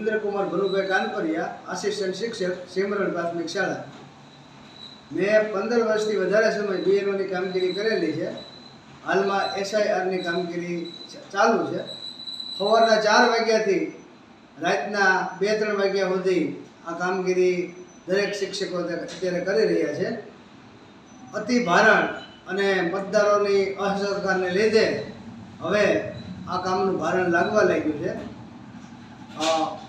ઇન્દ્રકુમાર Bhanubhai Kanpariya assistant શિક્ષક, સિમરણ પ્રાથમિક શાળા. મેં પંદર વર્ષથી વધારે સમય બીએનઓની કામગીરી કરેલી છે. હાલમાં એસઆઈઆરની કામગીરી ચાલુ છે. સવારના ચાર વાગ્યાથી રાતના બે, ત્રણ વાગ્યા સુધી આ કામગીરી દરેક શિક્ષકો અત્યારે કરી રહ્યા છે. અતિ ભારણ અને મતદારોની અસહકારને લીધે હવે આ કામનું ભારણ લાગવા લાગ્યું છે.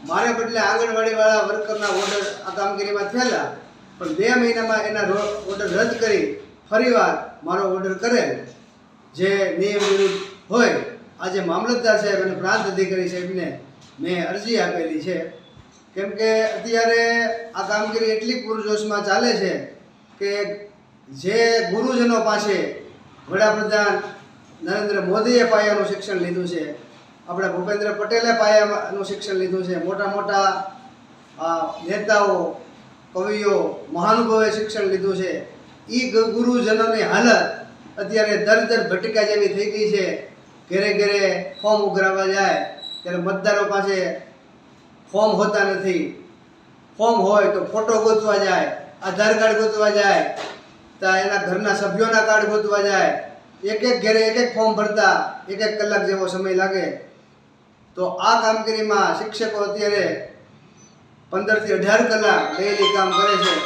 મારે બદલે આંગણવાડીવાળા વર્કરના ઓર્ડર આ કામગીરીમાં થયેલા, પણ બે મહિનામાં એના ઓર્ડર રદ કરી ફરીવાર મારો ઓર્ડર કરેલ, જે નિયમ વિરુદ્ધ હોય. આજે મામલતદાર સાહેબ અને પ્રાંત અધિકારી સાહેબને મેં અરજી આપેલી છે. કેમ કે અત્યારે આ કામગીરી એટલી પૂરજોશમાં ચાલે છે કે જે ગુરુજનો પાસે વડાપ્રધાન નરેન્દ્ર મોદીએ પાયાનું શિક્ષણ લીધું છે આપણા ભૂપેન્દ્ર પટેલે પાયાનું શિક્ષણ લીધું છે. મોટા મોટા નેતાઓ, કવિઓ મહાનુભાવે શિક્ષણ લીધું છે. એ ગુરુજનોની હાલત અત્યારે દર દર ભટકા જેવી થઈ ગઈ છે. ઘરે ઘરે ફોર્મ ઉઘરાવવા જાય, ત્યારે મતદારો પાસે ફોર્મ હોતા નથી. ફોર્મ હોય તો ફોટો ગોતવા જાય, આધાર કાર્ડ ગોતવા જાય, તો એના ઘરના સભ્યોના કાર્ડ ગોતવા જાય. એક એક ઘરે એક એક ફોર્મ ભરતા, એક એક કલાક જેવો સમય લાગે. તો આ કામગીરીમાં શિક્ષકો અત્યારે પંદરથી અઢાર કલાક ડેલી કામ કરે છે.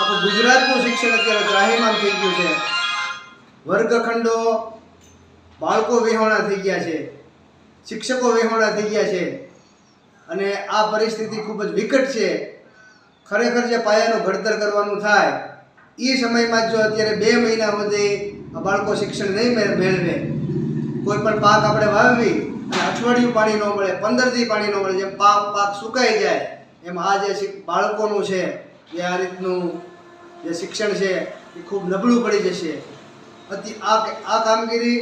આખું ગુજરાતનું શિક્ષણ અત્યારે ત્રાહીમાન થઈ ગયું છે. વર્ગખંડો બાળકો વિહોણા થઈ ગયા છે. શિક્ષકો વિહોણા થઈ ગયા છે. અને આ પરિસ્થિતિ ખૂબ જ વિકટ છે. ખરેખર જે પાયાનું ઘડતર કરવાનું થાય એ સમયમાં જો અત્યારે બે મહિના સુધી બાળકો શિક્ષણ નહીં મેળ- મેળવે, કોઈ પણ પાક આપણે વાવવી અઠવાડિયું પાણી ન મળે પંદર દી પાણી ન મળે, જેમ પાક પાક સુકાઈ જાય, એમ આ જે બાળકોનું છે જે આ રીતનું જે શિક્ષણ છે, એ ખૂબ નબળું પડી જશે. અતિ આ આ કામગીરી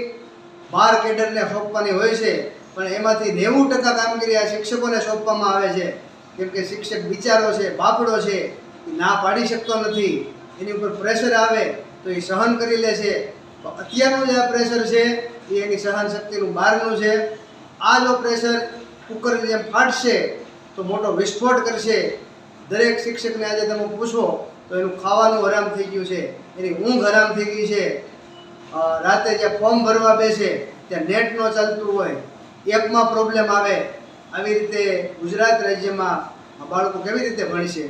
બાર કેડરને સોંપવાની હોય છે, પણ એમાંથી નેવું ટકા કામગીરી આ શિક્ષકોને સોંપવામાં આવે છે. કેમ કે શિક્ષક બિચારો છે, બાપડો છે, એ ના પાડી શકતો નથી. એની ઉપર પ્રેશર આવે, તો એ સહન કરી લે છે. અત્યારનું જે આ પ્રેશર છે, એ એની સહન શક્તિનું બહારનું છે. આ જો પ્રેશર કુકરની જેમ ફાટશે તો મોટો વિસ્ફોટ કરશે. દરેક શિક્ષકને આજે તમે પૂછો તો એનું ખાવાનું હરામ થઈ ગયું છે. એની ઊંઘ હરામ થઈ ગઈ છે. રાતે જ્યાં ફોર્મ ભરવા બેસે, ત્યાં નેટ ન ચાલતું હોય, એપમાં પ્રોબ્લેમ આવે. આવી રીતે ગુજરાત રાજ્યમાં બાળકો કેવી રીતે ભણશે